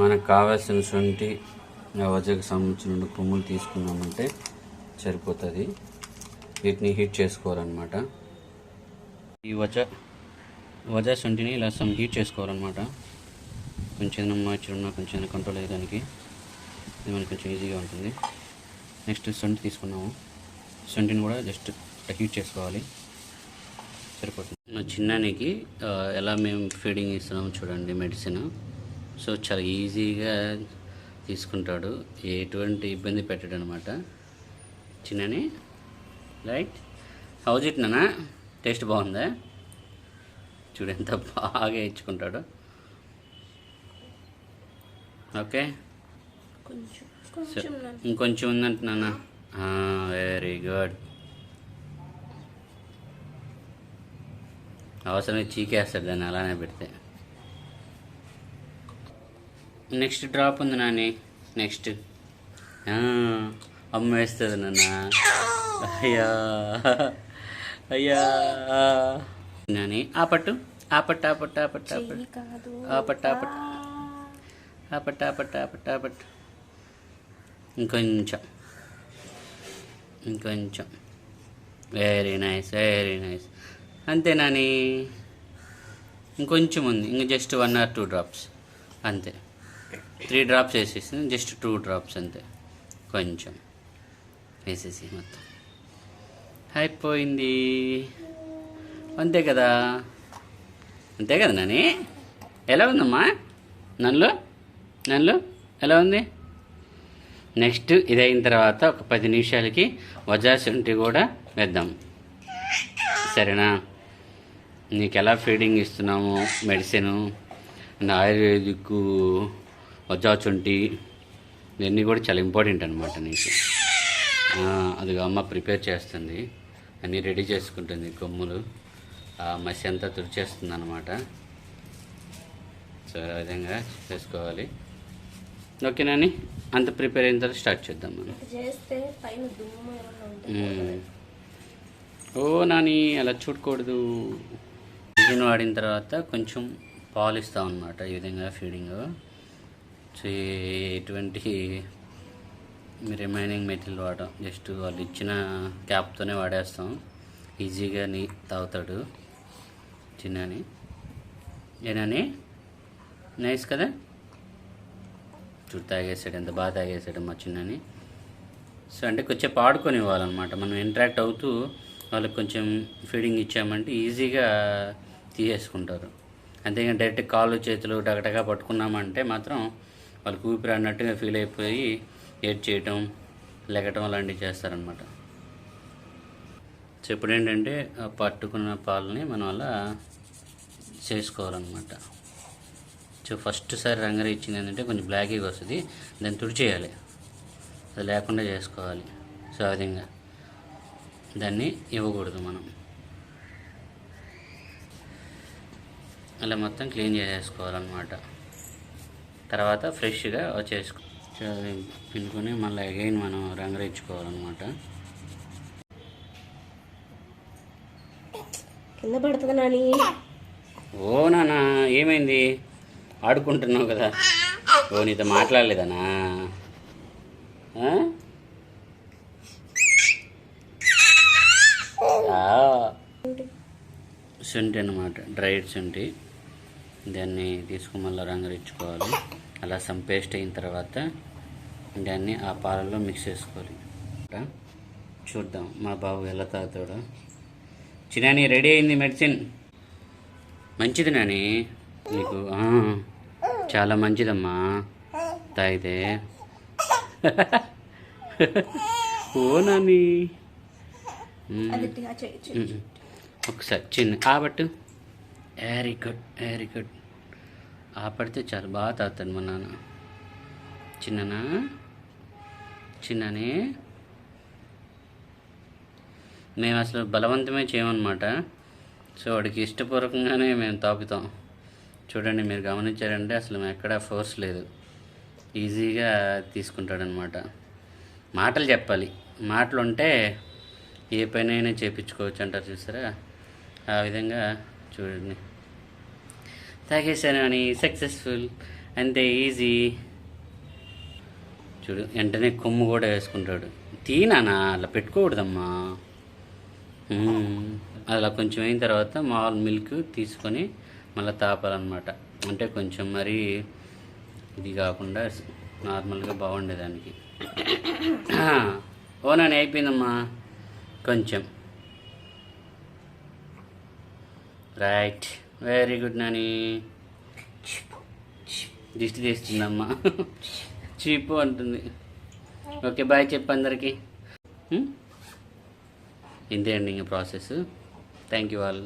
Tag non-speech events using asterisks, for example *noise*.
మనకు కావాల్సిన శొంఠి వజకు సంబంధించిన కొమ్ములు తీసుకున్నామంటే సరిపోతుంది. వీటిని హీట్ చేసుకోవాలన్నమాట. ఈ వజ వజ శొంఠిని ఇలా సమ్ హీట్ చేసుకోవాలన్నమాట. కొంచెం మాయిశ్చర్ ఉన్నా కొంచెం కంట్రోల్ అయ్యేదానికి ఇది మనకి కొంచెం ఈజీగా ఉంటుంది. నెక్స్ట్ సొంటి తీసుకున్నాము. సొంటిని కూడా జస్ట్ హీట్ చేసుకోవాలి. సరిపోతుంది. మా చిన్నానికి ఎలా మేము ఫీడింగ్ ఇస్తున్నాము చూడండి మెడిసిన్ సో చాలా ఈజీగా తీసుకుంటాడు. ఎటువంటి ఇబ్బంది పెట్టాడు అనమాట చిన్నని రైట్ హౌజ్ ఇట్ నానా టేస్ట్ బాగుందా? చూడు ఎంత బాగా ఇచ్చుకుంటాడు. ఓకే. ఇంకొంచెం ఉందంటున్నానా వెరీ గుడ్ అవసరమే చీకేస్తాడు దాన్ని అలానే పెడితే. నెక్స్ట్ డ్రాప్ ఉంది నాని. నెక్స్ట్. అమ్మ వేస్తుంది నాన్న. అయ్యా. అయ్యా. నాని ఆ పట్టు. ఆ పట్టు ఆ పట్టు ఆ పట్టు ఆ పట్టు. ఆ పట్టు ఆ పట్టు. ఆ పట్టు ఆ పట్టు ఆ పట్టు ఇంకొంచెం. ఇంకొంచెం. వెరీ నైస్ వెరీ నైస్ అంతే నాని. ఇంకొంచెం ఉంది. ఇంక just one or two drops అంతే. త్రీ డ్రాప్స్ వేసేసింది జస్ట్ టూ డ్రాప్స్ అంతే. కొంచెం వేసేసి మొత్తం. అయిపోయింది. అంతే కదా? అంతే కదా నాని? ఎలా ఉందమ్మా? నన్ను? నన్ను? ఎలా ఉంది? నెక్స్ట్ ఇదైన తర్వాత ఒక పది నిమిషాలకి వజాశుంఠి కూడా వేద్దాం. సరేనా? నీకు ఎలా ఫీడింగ్ ఇస్తున్నాము? మెడిసిన్? అండ్ వజాచుంటి ఇవన్నీ కూడా చాలా ఇంపార్టెంట్ అనమాట నీకు. అది అమ్మ ప్రిపేర్ చేస్తుంది. అన్నీ రెడీ చేసుకుంటుంది కొమ్ములు. ఆ మసి అంతా తుడిచేస్తుంది అనమాట సో ఆ విధంగా చేసుకోవాలి. ఓకేనాని అంత ప్రిపేర్ అయిన తర్వాత స్టార్ట్ చేద్దాం మనం. ఓ నాని అలా చూడకూడదు. ఇంజిన్ వాడిన తర్వాత కొంచెం పాలు ఇస్తాం అనమాట ఈ విధంగా ఫీడింగ్ ఎటువంటి రిమైనింగ్ మెటీరియల్ వాడడం జస్ట్ వాళ్ళు ఇచ్చిన క్యాప్తోనే వాడేస్తాం. ఈజీగా నీ తాగుతాడు చిన్నని. ఏనాని? నైస్ కదా? చూడు తాగేసాడు ఎంత బాగా తాగేసాడు మా చిన్నని. సో అంటే కొంచెం ఆడుకొని ఇవ్వాలన్నమాట మనం ఇంటరాక్ట్ అవుతూ వాళ్ళకి కొంచెం ఫీడింగ్ ఇచ్చామంటే ఈజీగా తీసేసుకుంటారు. అంతేగాని డైరెక్ట్ కాళ్ళు చేతులు డగటగా పట్టుకున్నామంటే మాత్రం వాళ్ళకి ఊపిరి అన్నట్టుగా ఫీల్ అయిపోయి ఏడ్ చేయటం లెగటం అలాంటివి చేస్తారనమాట చెప్పుడు ఏంటంటే పట్టుకున్న పాలని మనం అలా చేసుకోవాలన్నమాట. సో ఫస్ట్ సారి రంగర ఇచ్చింది ఏంటంటే కొంచెం బ్లాకీగా వస్తుంది. దాన్ని తుడిచేయాలి. అది లేకుండా చేసుకోవాలి. సో ఆ విధంగా దాన్ని ఇవ్వకూడదు మనం. అలా మొత్తం క్లీన్ చేసేసుకోవాలన్నమాట. తర్వాత ఫ్రెష్గా వచ్చేసుకో పిండుకొని మళ్ళీ అగైన్ మనం రంగరించుకోవాలన్నమాట కింద పడుతుంది నాని. ఓ నాన్న ఏమైంది? ఆడుకుంటున్నావు కదా. ఓ నీతో మాట్లాడలేదనా. శుంఠి అన్నమాట డ్రైడ్ శుంఠి. దాన్ని తీసుకుని మళ్ళీ రంగరించుకోవాలి. అలా సమ్ పేస్ట్ అయిన తర్వాత దాన్ని ఆ పాలలో మిక్స్ చేసుకోవాలి. చూద్దాం మా బాబు ఎలా తాగుతాడో. చిన్నాని రెడీ అయింది మెడిసిన్ మంచిది నాని. నీకు చాలా మంచిదమ్మా. తాగితే. *laughs* ఓ నాని. ఒకసారి చిన్న ఆపట్టు వెరీ గుడ్ వెరీ గుడ్ ఆపడితే చాలా. బాగా తాగుతాడు మా నాన్న. చిన్ననా? చిన్ననే? మేము అసలు బలవంతమే చేయమన్నమాట. సో వాడికి ఇష్టపూర్వకంగానే మేము తాపుతాం చూడండి మీరు గమనించారంటే అసలు మేము ఎక్కడా ఫోర్స్ లేదు. ఈజీగా తీసుకుంటాడనమాట మాటలు చెప్పాలి. మాటలు ఉంటే ఏ పనైనా చేయించుకోవచ్చు అంటారు చూసారా? ఆ విధంగా చూడండి. తాగేశాను అని సక్సెస్ఫుల్ అంతే ఈజీ చూడు వెంటనే కొమ్ము కూడా వేసుకుంటాడు. తీనానా? అలా పెట్టుకోకూడదమ్మా. అలా కొంచెం అయిన తర్వాత మామూలు మిల్క్ తీసుకొని మళ్ళీ తాపాలన్నమాట. అంటే కొంచెం మరి ఇది కాకుండా నార్మల్గా బాగుండేదానికి. ఓనని అయిపోయిందమ్మా. కొంచెం. రైట్ వెరీ గుడ్ నాని దిష్టి తీస్తుందమ్మా. చీపు అంటుంది. ఓకే బాయ్ చెప్పు అందరికీ. Hmm? ఇంతే అండి ఇంకా ప్రాసెస్ థ్యాంక్ యూ ఆల్